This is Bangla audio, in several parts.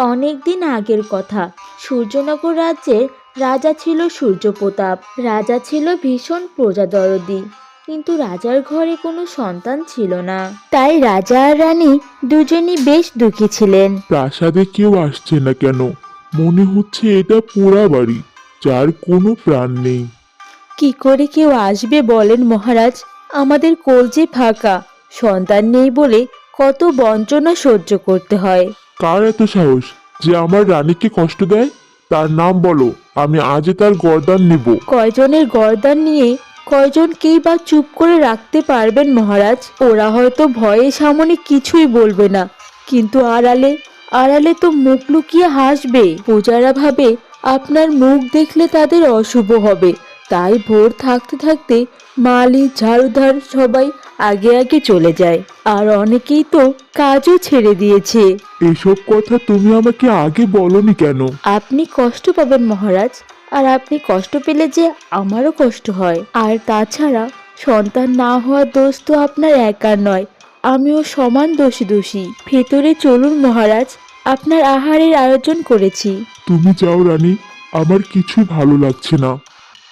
অনেক দিন আগের কথা। সূর্যনগর রাজ্যের রাজা ছিল সূর্যপ্রতাপ। রাজা ছিল ভীষণ প্রজাদরদি। কিন্তু রাজার ঘরে কোনো সন্তান ছিল না। তাই রাজা আর রানী দুজনই বেশ দুঃখী ছিলেন। প্রাসাদে কেউ আসছে না কেন? মনে হচ্ছে এটা পোড়া বাড়ি যার কোনো প্রাণ নেই। কি করে কেউ আসবে বলেন মহারাজ? আমাদের কলজে ফাঁকা সন্তান নেই বলে কত বঞ্চনা সহ্য করতে হয়। কার এত সাহস যে আমার রানীকে কষ্ট দেয়? তার নাম বলো, আমি আজই তার গর্দান নিব। কয়জনের গর্দান নিয়ে কয়জনকেই বা চুপ করে রাখতে পারবেন মহারাজ? ওরা হয়তো ভয়ে সামনে কিছুই বলবে না। কিন্তু আড়ালে আড়ালে তো মুখ লুকিয়ে হাসবে। পূজারা ভাবে, আপনার মুখ দেখলে তাদের অশুভ হবে। তাই ভোর থাকতে থাকতে মালি, ঝাড়ুধার সবাই আগে আগে চলে যায়। আর অনেকেই তো কাজও ছেড়ে দিয়েছে। এসব কথা তুমি আমাকে আগে বলনি কেন? আপনি কষ্ট পাবেন মহারাজ আর আপনি কষ্ট পেলে যে আমারও কষ্ট হয়। আর তাছাড়া সন্তান না হওয়ার দোষ তো আপনার একার নয় আমিও সমান দোষী দোষী। ভেতরে চলুন মহারাজ আপনার আহারের আয়োজন করেছি। তুমি যাও রানী আমার কিছু ভালো লাগছে না।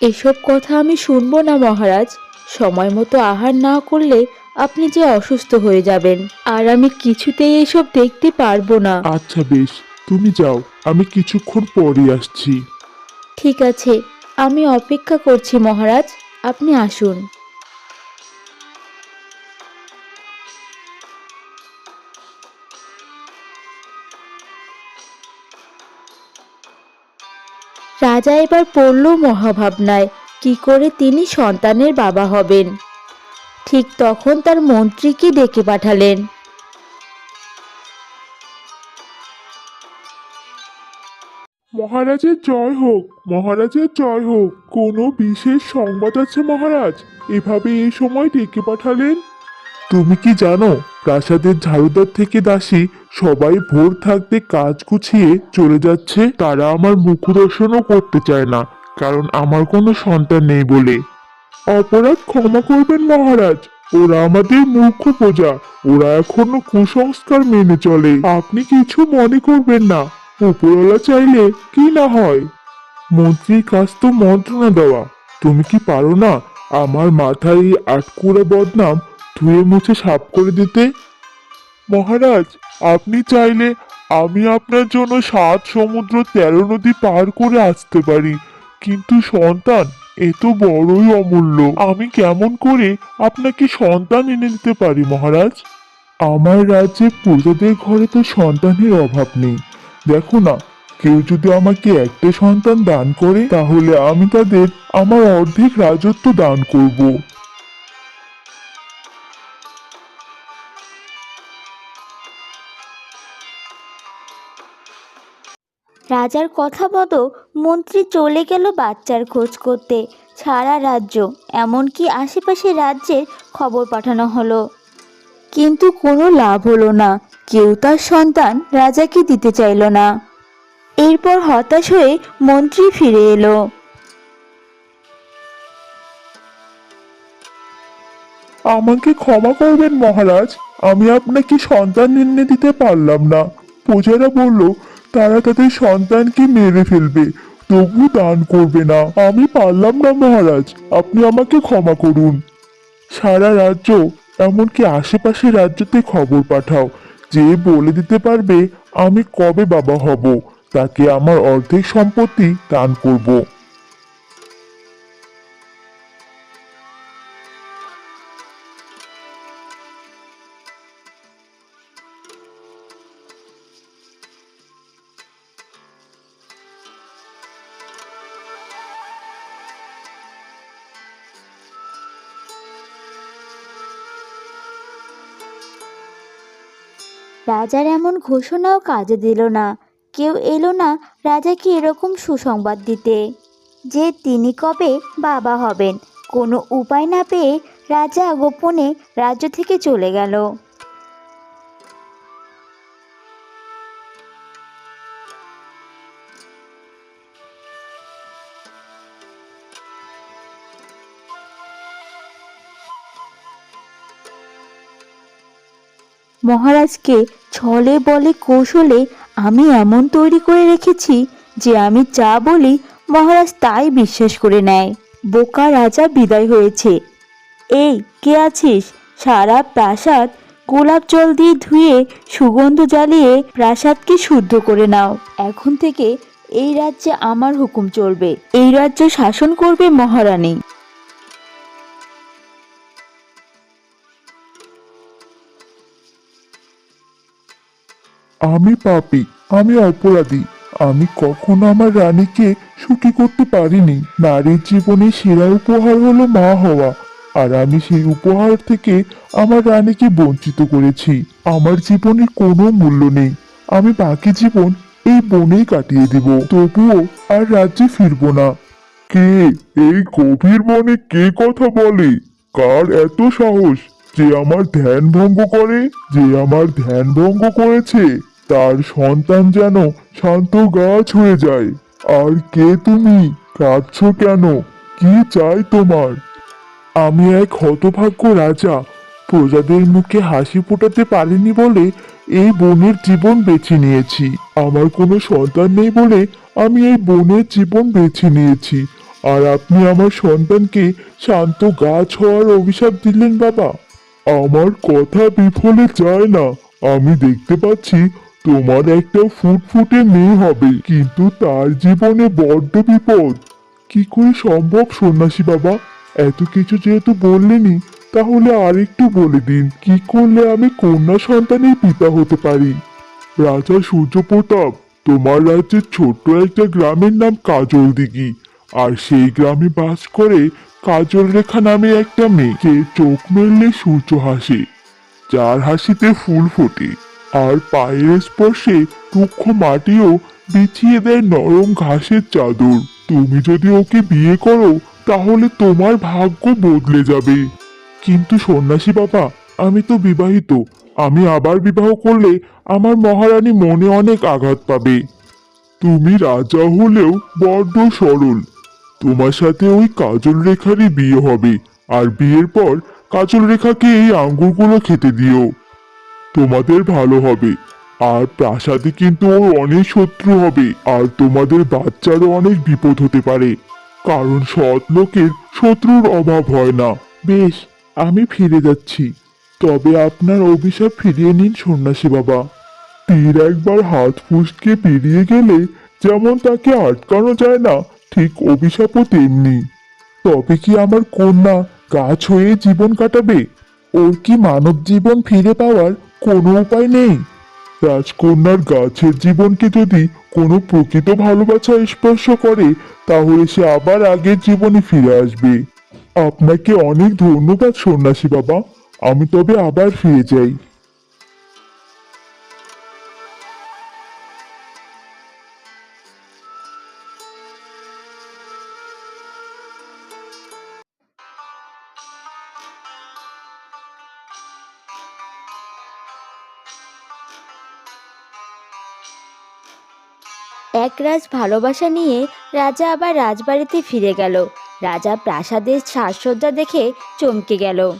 এসব কথা আমি শুনব না মহারাজ। সময় মতো আহার না করলে আপনি যে অসুস্থ হয়ে যাবেন। আর আমি কিছুতেই এসব দেখতে পারব না। আচ্ছা বেশ তুমি যাও আমি কিছুক্ষণ পরে আসছি। ঠিক আছে আমি অপেক্ষা করছি মহারাজ আপনি আসুন। রাজা এবার পড়ল মহাভাবনায় কি করে তিনি সন্তানের বাবা হবেন? ঠিক তখন তার মন্ত্রীকে ডেকে পাঠালেন। মহারাজের জয় হোক, মহারাজের জয় হোক। কোনো বিশেষ সংবাদ আছে মহারাজ? এভাবে এই সময় ডেকে পাঠালেন? তুমি কি জানো, প্রাসাদের ঝাড়ুদার থেকে দাসী সবাই ভোর থাকতে কাজ গুছিয়ে চলে যাচ্ছে। তারা আমার মুখ দর্শনও করতে চায় না। কারণ আমার কোনো সন্তান নেই বলে। অপরাধ ক্ষমা করবেন মহারাজ। ওরা আমাদের মুখ্য প্রজা। ওরা এখনও কুসংস্কার মেনে চলে। আপনি কিছু মনে করবেন না। উপরওয়ালা চাইলে কি না হয়। মন্ত্রীর কাজ তো মন্ত্রণা দেওয়া। তুমি কি পারো না আমার মাথায় এই আটকুড়ে বদনাম ধুয়ে মুছে সাফ করে দিতে? মহারাজ, আপনি চাইলে আমি আপনার জন্য সাত সমুদ্র তেরো নদী পার করে আসতে পারি। কিন্তু সন্তান, এ তো বড়ই অমূল্য। আমি কেমন করে আপনাকে সন্তান এনে দিতে পারি, মহারাজ? আমার রাজ্যে প্রজাদের ঘরে তো সন্তানের অভাব নেই। দেখো না, কেউ যদি আমাকে একটা সন্তান দান করে, তাহলে আমি তাদের আমার অর্ধেক রাজত্ব দান করব। রাজার কথা মতো মন্ত্রী চলে গেল বাচ্চার খোঁজ করতে, সারা রাজ্য, এমনকি আশেপাশে রাজ্যের খবর পাঠানো হলো। কিন্তু কোনো লাভ হলো না, কেউ তার সন্তান রাজাকে দিতে চাইল না। এরপর হতাশ হয়ে মন্ত্রী ফিরে এলো। আমাকে ক্ষমা করবেন মহারাজ, আমি আপনাকে সন্তান এনে দিতে পারলাম না। প্রজারা বলল তারা তাদের সন্তানকে মেরে ফেলবে। তবু দান করবে না। আমি পারলাম না, মহারাজ। আপনি আমাকে ক্ষমা করুন। সারা রাজ্য, এমনকি আশেপাশের রাজ্যতে খবর পাঠাও। যে বলে দিতে পারবে, আমি কবে বাবা হব? তাকে আমার অর্ধেক সম্পত্তি দান করব। রাজার এমন ঘোষণাও কাজে দিল না। কেউ এলো না রাজাকে এরকম সুসংবাদ দিতে। যে তিনি কবে বাবা হবেন, কোনো উপায় না পেয়ে রাজা গোপনে রাজ্য থেকে চলে গেল। মহারাজকে ছলে বলে কৌশলে আমি এমন তৈরি করে রেখেছি যে আমি যা বলি মহারাজ তাই বিশ্বাস করে নেয়। বোকা রাজা বিদায় হয়েছে। এই, কে আছিস? সারা প্রাসাদ গোলাপ জল দিয়ে ধুয়ে সুগন্ধ জ্বালিয়ে প্রাসাদকে শুদ্ধ করে নাও। এখন থেকে এই রাজ্যে আমার হুকুম চলবে। এই রাজ্য শাসন করবে মহারানী। আমি পাপী, আমি অপরাধী। আমি কখনো আমার রানীকে সুখী করতে পারিনি। নারীর জীবনে সেরা উপহার হলো মা হওয়া। আর আমি সেই উপহার থেকে আমার রানীকে বঞ্চিত করেছি। আমার জীবনের কোনো মূল্য নেই। আমি বাকি জীবন এই বনেই কাটিয়ে দিব। তবুও আর রাজ্যে ফিরবো না। কে? এই গভীর বনে কে কথা বলে? কার এত সাহস? যে আমার ধ্যান ভঙ্গ করে? যে আমার ধ্যান ভঙ্গ করেছে? তার সন্তান যেন শান্ত গাছ হয়ে যায়। আর কে তুমি? কাঁদছো কেন? কি চাই তোমার? আমি এক হতভাগ্য রাজা। প্রজাদের মুখে হাসি ফোটাতে পারিনি বলে এই বনের জীবন বেছে নিয়েছি। আমার কোনো সন্তান নেই বলে আমি এই বনের জীবন বেছে নিয়েছি। আর আপনি আমার সন্তানকে শান্ত গাছ হওয়ার অভিশাপ দিলেন বাবা। আমার কথা বিফলে যায় না। আমি দেখতে পাচ্ছি তোমার একটা ফুটফুটে মেয়ে হবে, কিন্তু তার জীবনে বড্ড বিপদ। কি করে সম্ভব, সন্ন্যাসী বাবা? এত কিছু যেহেতু বললেনই তাহলে আরেকটু বলে দিন, কি করলে আমি কন্যা সন্তানের পিতা হতে পারি? রাজা সূর্যপ্রতাপ, তোমার রাজ্যের ছোট্ট একটা গ্রামের নাম কাজল দিঘি আর সেই গ্রামে বাস করে কাজল রেখা নামে একটা মেয়েকে চোখ মেললে সূর্য হাসে, যার হাসিতে ফুল ফোটে। আর পায়ের স্পর্শে রুক্ষ মাটিও বিছিয়ে দেয় নরম ঘাসের চাদর। তুমি যদি ওকে বিয়ে করো, তাহলে তোমার ভাগ্য বদলে যাবে। কিন্তু সন্ন্যাসী বাবা, আমি তো বিবাহিত। আমি আবার বিবাহ করলে আমার মহারানী মনে অনেক আঘাত পাবে। তুমি রাজা হলেও বড্ড সরল। তোমার সাথে ওই কাজল রেখারই বিয়ে হবে। আর বিয়ের পর কাজল রেখাকে এই আঙ্গুরগুলো খেতে দিও। তোমাদের ভালো হবে। আর প্রাসাদে কিন্তু ওর অনেক শত্রু হবে। আর তোমাদের বাচ্চারও অনেক বিপদ হতে পারে। কারণ সৎ লোকের শত্রুর অভাব হয় না। বেশ, আমি ফিরে যাচ্ছি। তবে আপনার অভিশাপ ফিরিয়ে নিন সন্ন্যাসী বাবা। তীর একবার হাত ফুসকে পেরিয়ে গেলে যেমন তাকে আটকানো যায় না, ঠিক অভিশাপও তেমনি। তবে কি আমার কন্যা গাছ হয়ে জীবন কাটাবে? ওর কি মানব জীবন ফিরে পাওয়ার কোনো উপায় নেই। রাজকন্যার গাছের জীবনকে যদি কোনো প্রকৃত ভালোবাসা স্পর্শ করে, তাহলে সে আবার আগের জীবনে ফিরে আসবে। আপনাকে অনেক ধন্যবাদ সন্ন্যাসী বাবা। আমি তবে আবার ফিরে যাই। একরাজ ভালোবাসা নিয়ে রাজা আবার রাজবাড়িতে ফিরে গেল। রাজা প্রাসাদের সাজসজ্জা দেখে চমকে গেল।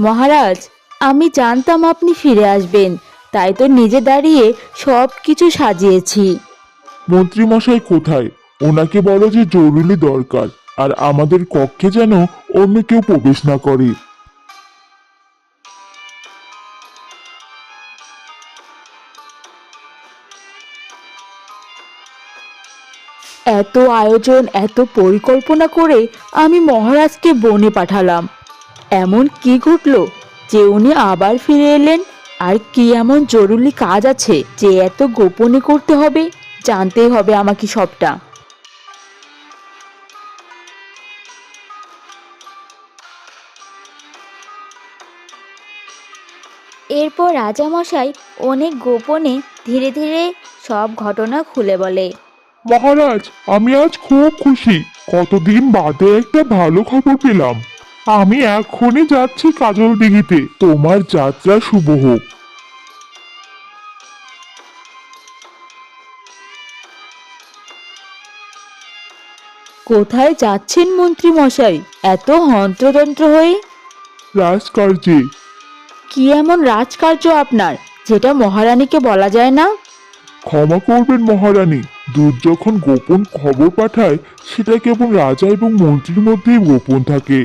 মহারাজ, আমি জানতাম আপনি ফিরে আসবেন। তাই তো নিজে দাঁড়িয়ে সব কিছু সাজিয়েছি। মন্ত্রীমশাই কোথায়? ওনাকে বলো যে জরুরি দরকার, আর আমাদের কক্ষে যেন অন্য কেউ প্রবেশ না করে। এত আয়োজন, এত পরিকল্পনা করে আমি মহারাজকে বনে পাঠালাম। এমন কি ঘটলো যে উনি আবার ফিরে এলেন? আর কি এমন জরুরি কাজ আছে যে এত গোপনে করতে হবে? জানতেই হবে আমাকে সবটা। এরপর রাজামশাই অনেক গোপনে ধীরে ধীরে সব ঘটনা খুলে বলে। মহারাজ আমি আজ খুব খুশি। কতদিন বাদে একটা ভালো খবর পেলাম। আমি এখনই যাচ্ছি কাজল দিঘিতে। তোমার যাত্রা শুভ হোক। কোথায় যাচ্ছেন মন্ত্রী মশাই এত হন্ত্রতন্ত্র হয়ে? রাজকার্যে। কি এমন রাজকার্য আপনার যেটা মহারানীকে বলা যায় না? ক্ষমা করবেন মহারানী। দূত যখন গোপন খবর পাঠায় সেটা কেবল রাজা এবং মন্ত্রীর মধ্যেই গোপন থাকে।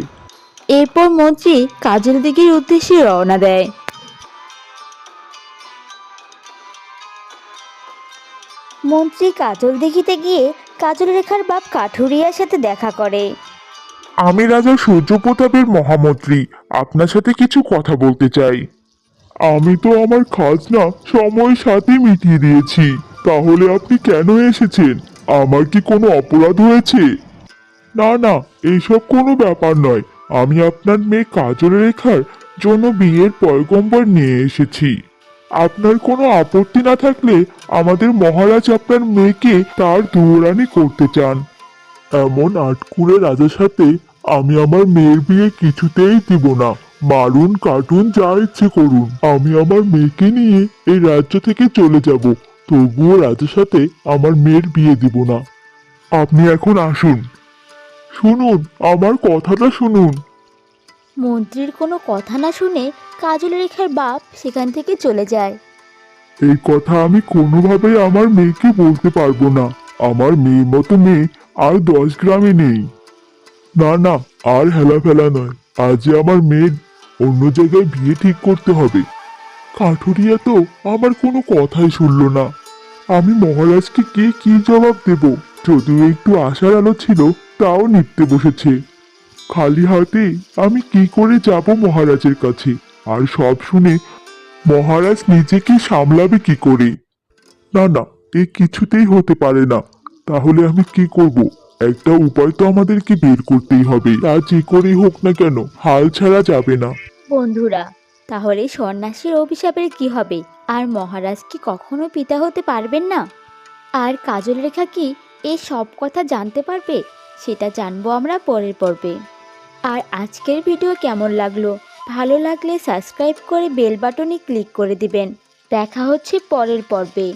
এরপর মন্ত্রী কাজল দিঘির উদ্দেশ্যে রওনা দেয়। মন্ত্রী কাজল দেখিতে গিয়ে কাজল রেখার বাপ কাঠুরিয়ার সাথে দেখা করে। আমি রাজা সূর্যপ্রতাপের মহামন্ত্রী আপনার সাথে কিছু কথা বলতে চাই। আমি তো আমার খাজনা সময়ের সাথে মিটিয়ে দিয়েছি। তাহলে আপনি কেন এসেছেন? আমার কি কোনো অপরাধ হয়েছে? না না এইসব কোনো ব্যাপার নয়। আমি আপনার মেয়ে কাজল রেখার জন্য বিয়ের পয়গম্বর নিয়ে এসেছি। আপনার কোনো আপত্তি না থাকলে আমাদের মহারাজ আপনার মেয়েকে তার দুরানি করতে চান। এমন আটকুরে রাজার সাথে আমি আমার মেয়ের বিয়ে কিছুতেই দিব না। মারুন, কার্টুন যা ইচ্ছে করুন। আমি আমার মেয়েকে নিয়ে এই রাজ্য থেকে চলে যাব। তবুও রাজার সাথে আমার মেয়ের বিয়ে দিব না। আপনি এখন আসুন। শুনুন আমার কথাটা শুনুন। মন্ত্রীর কোনো কথা না শুনে কাজল রেখার বাপ সেখান থেকে চলে যায়। এই কথা আমি কোনোভাবেই আমার মেয়েকে বলতে পারব না। আমার মেয়ের মতো মেয়ে আর দশ গ্রামে নেই। না না আর হেলা ফেলা নয় আজই আমার মেয়ের অন্য জায়গায় বিয়ে ঠিক করতে হবে। কাঠুরিয়া তো আমার কোনো কথাই শুনলো না। আমি মহারাজকে কে কি জবাব দেব? যদিও একটু আশার আলো ছিল, তাও নিপতে বসেছে। খালি হাতে আমি কি করে যাব মহারাজের কাছে? আর সব শুনে মহারাজ নিজেকে সামলাবে কি করে? না না, এ কিছুতেই হতে পারে না। তাহলে আমি কি করব? একটা উপায় তো আমাদেরকে বের করতেই হবে। তা যে করেই হোক না কেন, হাল ছাড়া যাবে না। বন্ধুরা, তাহলে সন্ন্যাসীর অভিশাপের কি হবে? আর মহারাজ কি কখনো পিতা হতে পারবেন না? আর কাজল রেখা কি এই সব কথা জানতে পারবে? সেটা জানব আমরা পরের পর্বে। আর আজকের ভিডিও কেমন লাগল? ভালো লাগলে সাবস্ক্রাইব করে বেল বাটনে ক্লিক করে দিবেন। দেখা হচ্ছে পরের পর্বে।